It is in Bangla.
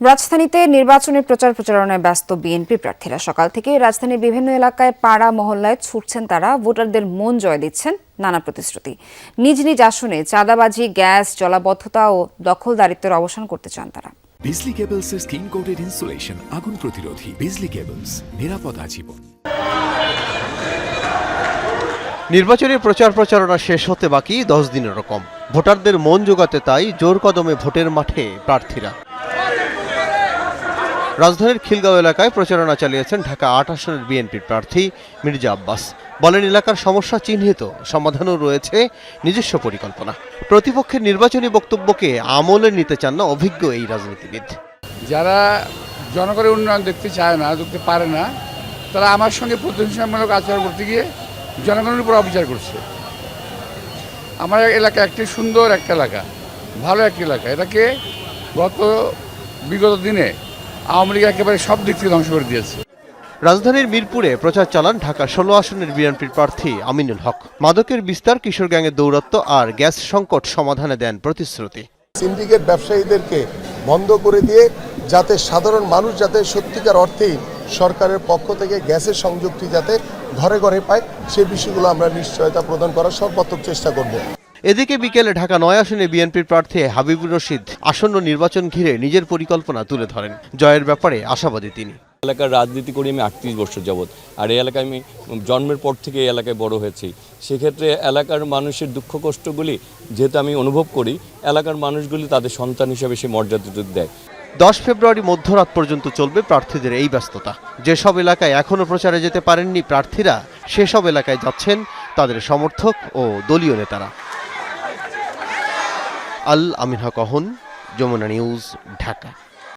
রাজধানীতে নির্বাচনের প্রচার প্রচারণায় ব্যস্ত বিএনপি প্রার্থীরা সকাল থেকে রাজধানীর বিভিন্ন এলাকায় পাড়া মহল্লায় ছুটছেন তারা। ভোটারদের মন জয় দিচ্ছেন নানা প্রতিশ্রুতি। নিজ নিজ আসনে চাঁদাবাজি গ্যাস জলাবদ্ধতা ও দখলদারিত্বের অবসান করতে চান তারা। বিজলি কেবলস এর স্কিন কোটেড ইনসুলেশন আগুন প্রতিরোধী বিজলি কেবলস নিরাপদ আজীবন। নির্বাচনী প্রচার প্রচারণা শেষ হতে বাকি দশ দিনেরও কম। ভোটারদের মন জোগাতে তাই জোর কদমে ভোটের মাঠে প্রার্থীরা। রাজধানীর খিলগাঁও এলাকায় প্রচারণা চালিয়েছেন ঢাকা আট আসনের বিএনপির প্রার্থী মির্জা আব্বাস। বলেন, এলাকার সমস্যা চিহ্নিত, সমাধানও রয়েছে, নিজস্ব পরিকল্পনা। প্রতিপক্ষের নির্বাচনী বক্তব্যকে আমলে নিতে চান না অভিজ্ঞ এই রাজনীতিবিদ। যারা জনগণের উন্নয়ন দেখতে চায় না, দেখতে পারে না, তারা আমার সঙ্গে প্রতিহিংসামূলক আচরণ করতে গিয়ে জনগণের উপর অবিচার করছে। আমার এলাকা একটি সুন্দর একটা এলাকা, ভালো একটি এলাকা। এটাকে গত বিগত দিনে আওয়ামী লীগ একেবারে সব দিক থেকে ধ্বংস করে দিয়েছে। রাজধানীর মিরপুরে প্রচার চালান ঢাকা ষোলো আসনের বিএনপির প্রার্থী আমিনুল হক। মাদকের বিস্তার কিশোর গ্যাংয়ের দৌরত্ব আর গ্যাস সংকট সমাধানে দেন প্রতিশ্রুতি। সিন্ডিকেট ব্যবসায়ীদেরকে বন্ধ করে দিয়ে যাতে সাধারণ মানুষ যাতে সত্যিকার অর্থেই সরকারের পক্ষ থেকে গ্যাসের সংযোগটি যাতে ঘরে ঘরে পায় সে বিষয়গুলো আমরা নিশ্চয়তা প্রদান করার সর্বাত্মক চেষ্টা করব। এদিকে বিকেলে ঢাকা নয় আসনে বিএনপির প্রার্থী হাবিবুর রশিদ আসন্ন নির্বাচন ঘিরে নিজের পরিকল্পনা তুলে ধরেন। জয়ের ব্যাপারে আশাবাদী তিনি। এলাকার রাজনীতি করি আমি আটত্রিশ বছর যাবৎ। আর এই এলাকায় আমি জন্মের পর থেকে এই এলাকায় বড় হয়েছি। সেক্ষেত্রে এলাকার মানুষের দুঃখ কষ্টগুলি যেহেতু আমি অনুভব করি এলাকার মানুষগুলি তাদের সন্তান হিসেবে সে মর্যাদাটুকু দেয়। দশ ফেব্রুয়ারি মধ্যরাত পর্যন্ত চলবে প্রার্থীদের এই ব্যস্ততা। যেসব এলাকায় এখনও প্রচারে যেতে পারেননি প্রার্থীরা সেসব এলাকায় যাচ্ছেন তাদের সমর্থক ও দলীয় নেতারা। আল আমিন হক অহন যমুনা নিউজ ঢাকা।